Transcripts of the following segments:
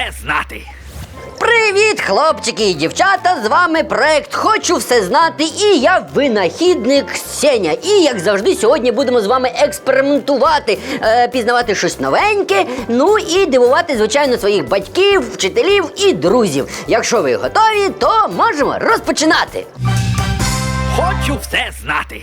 все знати. Привіт, хлопчики і дівчата! З вами проект Хочу все знати. І я винахідник Сеня. І як завжди, сьогодні будемо з вами експериментувати, е, пізнавати щось новеньке. Ну і дивувати, звичайно, своїх батьків, вчителів і друзів. Якщо ви готові, то можемо розпочинати. Хочу все знати.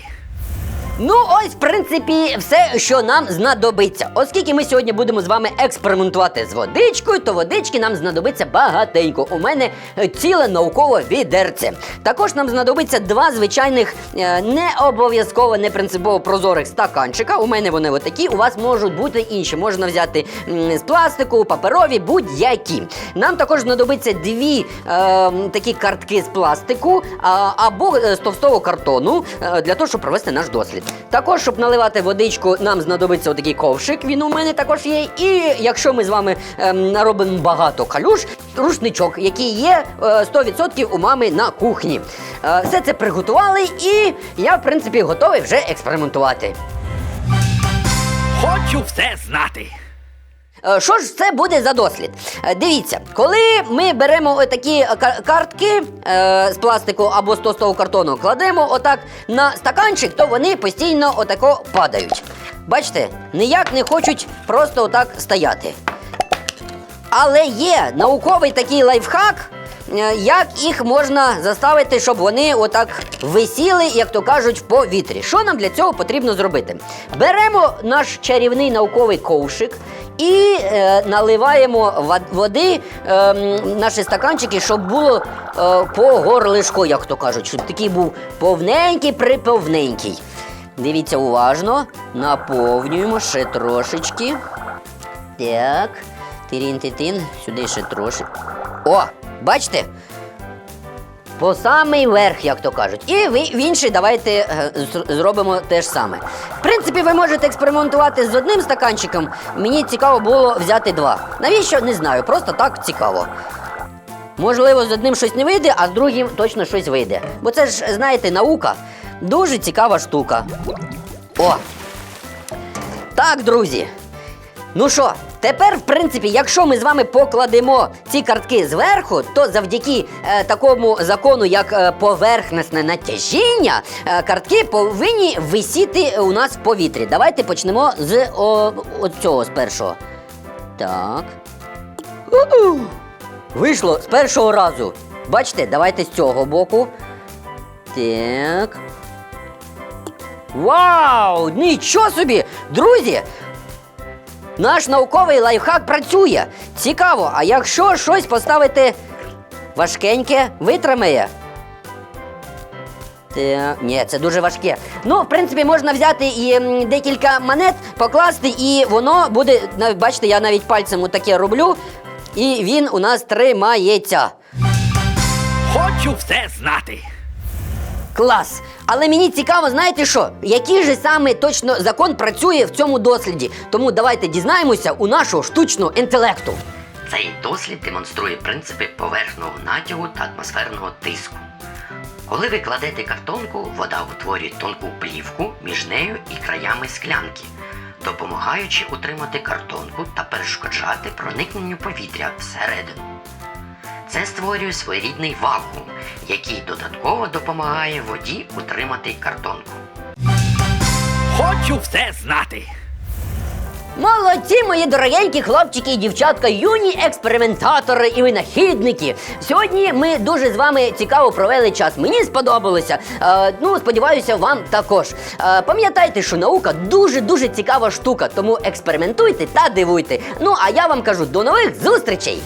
Ну, ось, в принципі, все, що нам знадобиться. Оскільки ми сьогодні будемо з вами експериментувати з водичкою, то водички нам знадобиться багатенько. У мене е, ціле наукове відерце. Також нам знадобиться два звичайних е, не обов'язково, не принципово прозорих стаканчика. У мене вони отакі, у вас можуть бути інші. Можна взяти з пластику, паперові, будь-які. Нам також знадобиться дві е, такі картки з пластику або е, з товстого картону для того, щоб провести наш дослід. Також, щоб наливати водичку, нам знадобиться отакий ковшик. Він у мене також є. І якщо ми з вами ем, наробимо багато калюш, рушничок, який є е, 100% у мами на кухні. Е, все це приготували, і я, в принципі, готовий вже експериментувати. Хочу все знати. Е, Що ж це буде за дослід? Е, Дивіться, коли ми беремо такі картки е, з пластику або з тостого картону, кладемо отак на стаканчик, то вони постійно отако падають. Бачите, ніяк не хочуть просто отак стояти. Але є науковий такий лайфхак, як їх можна заставити, щоб вони отак висіли, як то кажуть, в повітрі. Що нам для цього потрібно зробити? Беремо наш чарівний науковий ковшик і е, наливаємо ва- води е, наші стаканчики, щоб було е, по горлишку, як то кажуть, щоб такий був повненький, приповненький. Дивіться уважно, наповнюємо ще трошечки. Так. Тирін-титин, сюди ще трошки. О, бачите? По самий верх, як то кажуть. І ви в інший давайте е, зробимо те ж саме. В принципі, ви можете експериментувати з одним стаканчиком. Мені цікаво було взяти два. Навіщо? Не знаю, просто так цікаво. Можливо, з одним щось не вийде, а з другим точно щось вийде. Бо це ж, знаєте, наука дуже цікава штука. О! Так, друзі. Ну що, тепер, в принципі, якщо ми з вами покладемо ці картки зверху, то завдяки е, такому закону, як е, поверхнесне натяжіння, е, картки повинні висіти у нас в повітрі. Давайте почнемо з о, от цього з першого. Так. У-у! Вийшло з першого разу. Бачите, давайте з цього боку. Так. Вау! Нічого собі! Друзі! Наш науковий лайфхак працює. Цікаво, а якщо щось поставити важкеньке, витримає. Та, ні, це дуже важке. Ну, в принципі, можна взяти і декілька монет, покласти, і воно буде. Бачите, я навіть пальцем отаке роблю, і він у нас тримається. Хочу все знати. Клас! Але мені цікаво, знаєте що? Який же саме точно закон працює в цьому досліді? Тому давайте дізнаємося у нашого штучного інтелекту. Цей дослід демонструє принципи поверхного натягу та атмосферного тиску. Коли ви кладете картонку, вода утворює тонку плівку між нею і краями склянки, допомагаючи утримати картонку та перешкоджати проникненню повітря всередину. Це створює своєрідний вакуум, який додатково допомагає воді утримати картонку. Хочу все знати. Молодці, мої дорогенькі хлопчики і дівчатка, юні експериментатори і винахідники. Сьогодні ми дуже з вами цікаво провели час. Мені сподобалося. Е, ну, сподіваюся, вам також. Е, пам'ятайте, що наука дуже дуже цікава штука, тому експериментуйте та дивуйте. Ну а я вам кажу до нових зустрічей!